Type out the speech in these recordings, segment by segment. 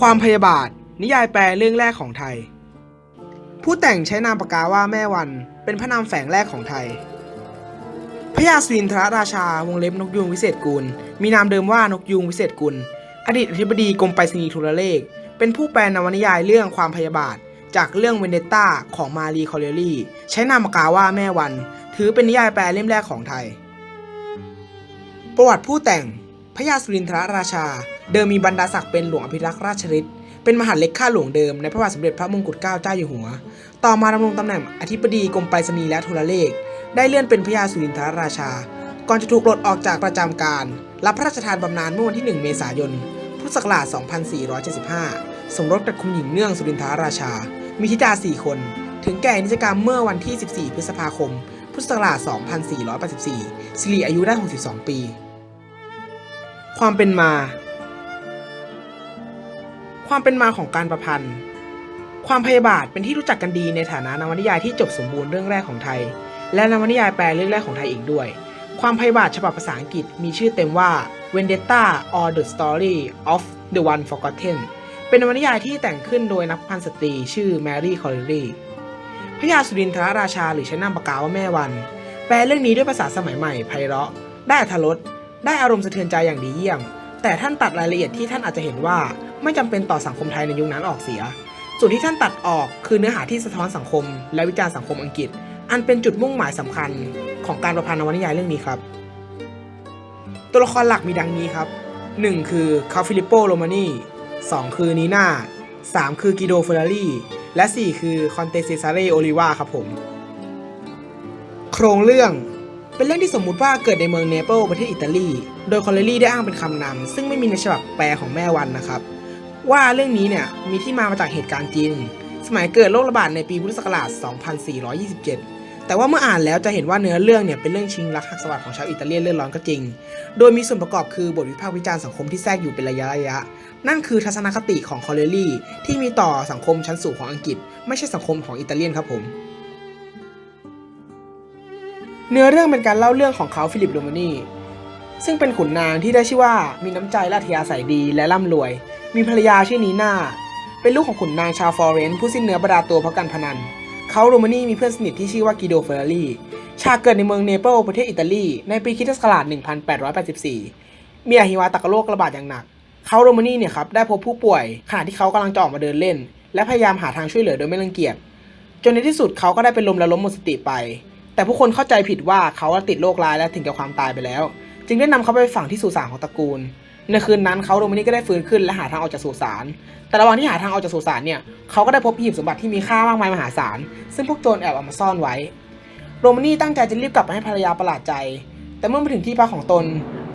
ความพยาบาท นิยายแปลเรื่องแรกของไทย ผู้แต่งใช้นามปากกาว่าแม่วันเป็นพระนามแฝงแรกของไทย พระยาสินทรราชาวงเล็บนกยูงวิเศษกุล มีนามเดิมว่านกยูงวิเศษกุล อดีตอธิบดีกรมไปรษณีย์โทรเลข เป็นผู้แปลนวนิยายเรื่องความพยาบาท จากเรื่องเวนเดตตาของมารีคอเรลลี่ใช้นามปากกาว่าแม่วัน ถือเป็นนิยายแปลเล่มแรกของไทย ประวัติผู้แต่ง พระยาสุรินทรราชา เดิมมีบรรดาศักดิ์เป็นหลวงอภิรักษ์ราชฤทธิ์เป็นมหาดเล็กข้าหลวงเดิมในพระบาทสมเด็จพระมงกุฎเกล้าเจ้าอยู่หัว ต่อมาดำรงตำแหน่งอธิบดีกรมไปรษณีย์และโทรเลข ได้เลื่อนเป็นพระยาสุรินทรราชา ก่อนจะถูกปลดออกจากประจำการ รับพระราชทานบำนาญเมื่อวันที่ 1 เมษายน พุทธศักราช 2475 สมรสกับคุณหญิงเนื่องสุรินทรราชา มีธิดา 4 คน ถึงแก่นิจกรรมเมื่อวันที่ 14 พฤษภาคม พุทธศักราช 2484สิริอายุได้ 62 ปี ความเป็นมา ความเป็นมาของการประพันธ์ ความพยาบาทเป็นที่รู้จักกันดีในฐานะนวนิยายที่จบสมบูรณ์เรื่องแรกของไทย และนวนิยายแปลเรื่องแรกของไทยอีกด้วย ความพยาบาทฉบับภาษาอังกฤษมีชื่อเต็มว่า Vendetta or the Story of the One Forgotten เป็นนวนิยายที่แต่งขึ้นโดยนักพันสตรีชื่อแมรี่คอลลีพระยาสุรินทรราชาหรือใช้นามปากกาว่าแม่วัน แปลเรื่องนี้ด้วยภาษาสมัยใหม่ไพเราะได้อรรถรส ได้อารมณ์สะเทือนใจอย่างดีเยี่ยม แต่ท่านตัดรายละเอียดที่ท่านอาจจะเห็นว่าไม่จำเป็นต่อสังคมไทยในยุคนั้นออกเสีย ส่วนที่ท่านตัดออกคือเนื้อหาที่สะท้อนสังคม และวิจารณ์สังคมอังกฤษ อันเป็นจุดมุ่งหมายสำคัญ ของการประพันธ์นวนิยายเรื่องนี้ครับ ตัวละครหลักมีดังนี้ครับ 1 คือคาฟิลิปโปโรมานี2คือนีนา3 คือกิโดเฟอร์รารีและ 4 คือคอนเตเซซาเรโอลิวาครับผม โครงเรื่อง เป็นเรื่องที่สมมุติว่าเกิดในเมืองเนเปิลประเทศอิตาลี โดยคอลเลรี่ได้อ้างเป็นคำนำซึ่งไม่มีในฉบับแปลของแม่วันนะครับ ว่าเรื่องนี้เนี่ยมีที่มามาจากเหตุการณ์จริง สมัยเกิดโรคระบาดในปีพุทธศักราช 2427 แต่ว่าเมื่ออ่านแล้วจะเห็นว่าเนื้อเรื่องเนี่ยเป็นเรื่องชิงรักหักสวัสดของชาวอิตาเลียนเลือดร้อนก็จริง โดยมีส่วนประกอบคือบทวิพากษ์วิจารณ์สังคมที่แทรกอยู่เป็นระยะระยะ นั่นคือทัศนคติของคอลเลรี่ที่มีต่อสังคมชั้นสูงของอังกฤษ ไม่ใช่สังคมของอิตาเลียนครับผม เนื้อเรื่องเป็นการเล่าเรื่องของเขาฟิลิปโรมานีซึ่งเป็นขุนนางที่ได้ชื่อว่ามีน้ำใจและอัธยาศัยดีและร่ำรวย มีภรรยาชื่อนีน่าเป็นลูกของขุนนางชาวฟลอเรนซ์ผู้สิ้นเนื้อประดาตัวเพราะการพนัน เขาโรมานีมีเพื่อนสนิทที่ชื่อว่ากิโดเฟอร์รารีฉาเกิดในเมืองเนเปิลประเทศอิตาลี ในปีคริสตศักราช 1884 มีอหิวาตกโรคระบาดอย่างหนัก เขาโรมานีเนี่ยครับได้พบผู้ป่วยขณะที่เขากำลังจะออกมาเดินเล่น และพยายามหาทางช่วยเหลือโดยไม่รังเกียจ จนในที่สุดเขาก็ได้เป็นลมและล้มหมดสติไป แต่ผู้คนเข้าใจผิดว่าเขาติดโรคร้ายและถึงกับความตายไปแล้ว จึงได้นำเขาไปฝังที่สุสานของตระกูล ในคืนนั้นเขาโรมานีก็ได้ฟื้นขึ้นและหาทางออกจากสุสาน แต่ระหว่างที่หาทางออกจากสุสานเนี่ยเขาก็ได้พบหีบสมบัติที่มีค่ามากมายมหาศาล ซึ่งพวกโจรแอบเอามาซ่อนไว้ โรมานีตั้งใจจะรีบกลับไปให้ภรรยาประหลาดใจ แต่เมื่อมาถึงที่พักของตน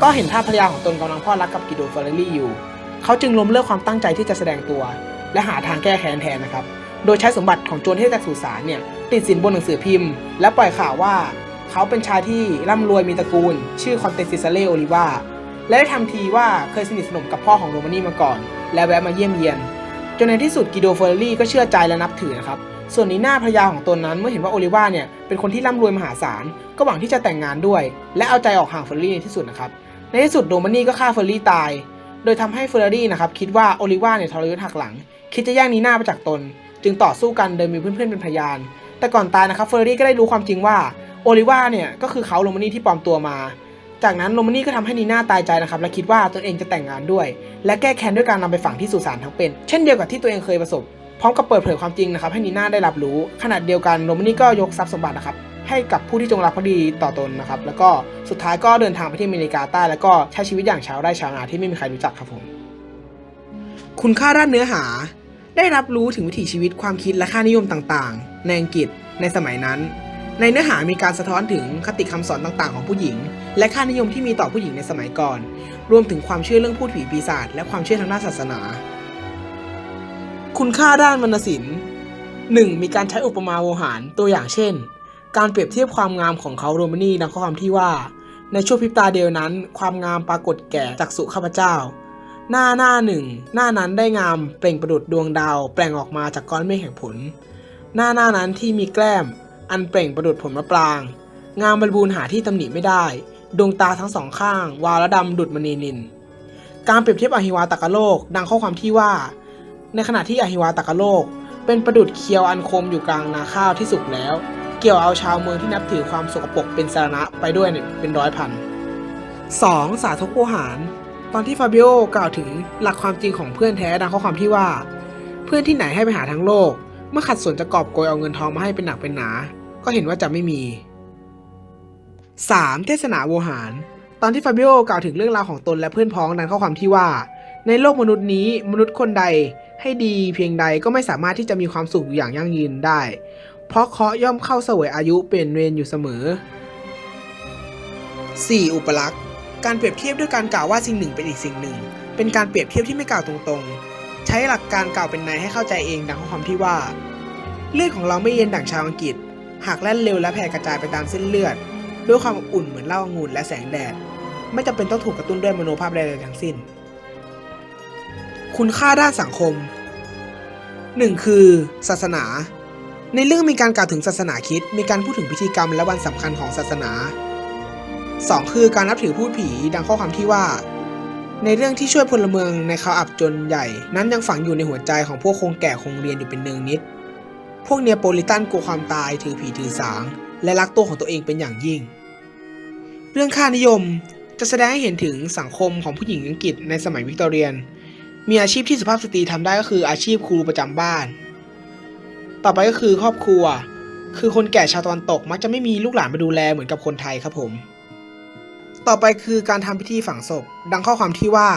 ก็เห็นภาพภรรยาของตนกำลังพลอรักกับกิโดฟอร์เรลลี่อยู่ เขาจึงล้มเลิกความตั้งใจที่จะแสดงตัว และหาทางแก้แค้นแทนนะครับ โดยใช้สมบัติของโจรที่จากสุสานเนี่ย ติดสินบนหนังสือพิมพ์ และปล่อยข่าวว่า เขาเป็นชายที่ร่ำรวยมีตระกูล ชื่อคอนเตซิซาเลโอลิวาและได้ทำทีว่าเคยสนิทสนมกับพ่อของโรมานีมาก่อน และแวะมาเยี่ยมเยียน จนในที่สุดกิโดเฟอร์รี่ก็เชื่อใจและนับถือนะครับส่วนนีน่าภรรยาของตนนั้นเมื่อเห็นว่าโอลิวาเนี่ยเป็นคนที่ร่ำรวยมหาศาล ก็หวังที่จะแต่งงานด้วย และเอาใจออกห่างเฟอร์รี่ในที่สุดนะครับในที่สุดโรมานีก็ฆ่าเฟอร์รี่ตาย โดยทำให้เฟอร์รี่นะครับคิดว่าโอลิวาเนี่ยทรยศหักหลัง คิดจะแย่งนีน่าไปจากตน จึงต่อสู้กันโดยมีเพื่อนๆเป็นพยาน แต่ก่อนตายนะครับเฟอร์รี่ก็ได้รู้ความจริงว่าโอลิวาเนี่ยก็คือเขาโรมานี่ที่ปลอมตัวมา จากนั้นโรมานี่ก็ทำให้นีน่าตายใจนะครับและคิดว่าตนเองจะแต่งงานด้วย และแก้แค้นด้วยการนำไปฝังที่สุสานทั้งเป็น เช่นเดียวกับที่ตัวเองเคยประสบ พร้อมกับเปิดเผยความจริงนะครับให้นีน่าได้รับรู้ ขณะเดียวกันโรมานี่ก็ยกทรัพย์สมบัตินะครับให้กับผู้ที่จงรักภักดีต่อตนนะครับ แล้วก็สุดท้ายก็เดินทางไปที่อเมริกาใต้แล้วก็ใช้ชีวิตอย่างชาวไร่ชาวนาที่ไม่มีใครรู้จักครับผม คุณค่าด้านเนื้อหา ได้รับรู้ถึงวิถีชีวิตความคิดและค่านิยมต่างๆ ในอังกฤษในสมัยนั้น ในเนื้อหามีการสะท้อนถึงคติคำสอนต่างๆ ของผู้หญิง และค่านิยมที่มีต่อผู้หญิงในสมัยก่อน รวมถึงความเชื่อเรื่องพูดผีปีศาจและความเชื่อทางด้านศาสนา คุณค่าด้านวรรณศิลป์ 1. มีการใช้อุปมาโวหารตัวอย่างเช่น การเปรียบเทียบความงามของเขาโรมานีดังข้อความที่ว่า ในช่วงพริบตาเดียวนั้น ความงามปรากฏแก่จักษุข้าพเจ้า หน้าหน้าหนึ่งหน้านั้นได้งามเปล่งประดุดดวงดาว แปลงออกมาจากก้อนเมฆแห่งผล หน้าหน้านั้นที่มีแกล้ม อันเปล่งประดุดผลมะปราง งามบริบูรณ์หาที่ตำหนิไม่ได้ ดวงตาทั้งสองข้าง วาวและดำดุดมณีนิน การเปรียบเทียบอหิวาตกโลก ดังข้อความที่ว่า ในขณะที่อหิวาตกโลก เป็นประดุดเคียวอันคมอยู่กลางนาข้าวที่สุกแล้ว เกี่ยวเอาชาวเมืองที่นับถือความสกปรกเป็นสาระไปด้วยเนี่ยเป็นร้อยพัน 2. สาธกโวหาร ตอนที่ฟาบิโอกล่าวถึงหลักความจริงของเพื่อนแท้ดังข้อความที่ว่า เพื่อนที่ไหนให้ไปหาทั้งโลก เมื่อขัดสนจะกอบโกยเอาเงินทองมาให้เป็นหนักเป็นหนา ก็เห็นว่าจะไม่มี 3. เทศนาโวหาร ตอนที่ฟาบิโอกล่าวถึงเรื่องราวของตนและเพื่อนพ้องดังข้อความที่ว่า ในโลกมนุษย์นี้มนุษย์คนใดให้ดีเพียงใดก็ไม่สามารถที่จะมีความสุขอยู่อย่างยั่งยืนได้ เพราะเคาะย่อมเข้าเสวยอายุเป็นเวรอยู่เสมอ 4. อุปลักษณ์ การเปรียบเทียบด้วยการกล่าวว่าสิ่งหนึ่งเป็นอีกสิ่งหนึ่ง เป็นการเปรียบเทียบที่ไม่กล่าวตรงๆ ใช้หลักการกล่าวเป็นในให้เข้าใจเองดังข้อความที่ว่า เลือดของเราไม่เย็นดั่งชาวอังกฤษ หากแล่นเร็วและแผ่กระจายไปตามเส้นเลือด ด้วยความอุ่นเหมือนเหล้าองุ่นและแสงแดด ไม่จำเป็นต้องถูกกระตุ้นด้วยมโนภาพใดๆทั้งสิ้น คุณค่าด้านสังคม 1. คือ ศาสนา ในเรื่องมีการกล่าวถึงศาสนาคิด มีการพูดถึงพิธีกรรมและวันสำคัญของศาสนา 2. คือการนับถือพูดผีดังข้อความที่ว่า ในเรื่องที่ช่วยพลเมืองในข่าวอับจนใหญ่ นั้นยังฝังอยู่ในหัวใจของพวกคงแก่คงเรียนอยู่เป็นเนืองนิด พวกเนียโปลิตันกลัวความตายถือผีถือสาง และรักตัวของตัวเองเป็นอย่างยิ่ง เรื่องค่านิยมจะแสดงให้เห็นถึงสังคมของผู้หญิงอังกฤษในสมัยวิกตอเรียน มีอาชีพที่สุภาพสตรีทำได้ก็คืออาชีพครูประจำบ้าน ต่อไปก็คือครอบครัว คือคนแก่ชาวตะวันตกมักจะไม่มีลูกหลานมาดูแลเหมือนกับคนไทยครับผม ต่อไปคือการทำพิธีฝังศพ ดังข้อความที่ว่า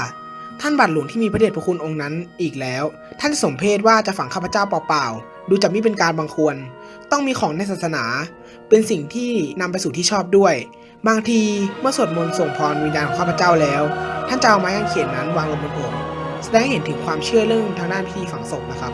ท่านบาทหลวงที่มีพระเดชพระคุณองค์นั้นอีกแล้ว ท่านสมเพศว่าจะฝังข้าพเจ้าเปล่าๆ ดูจะไม่เป็นการบังควร ต้องมีของในศาสนา เป็นสิ่งที่นำไปสู่ที่ชอบด้วย บางทีเมื่อสวดมนต์ส่งพรวิญญาณของข้าพเจ้าแล้ว ท่านจะเอาไม้กางเขนนั้นวางลงบนอกแสดงให้เห็นถึงความเชื่อเรื่องทางด้านพิธีฝังศพนะครับ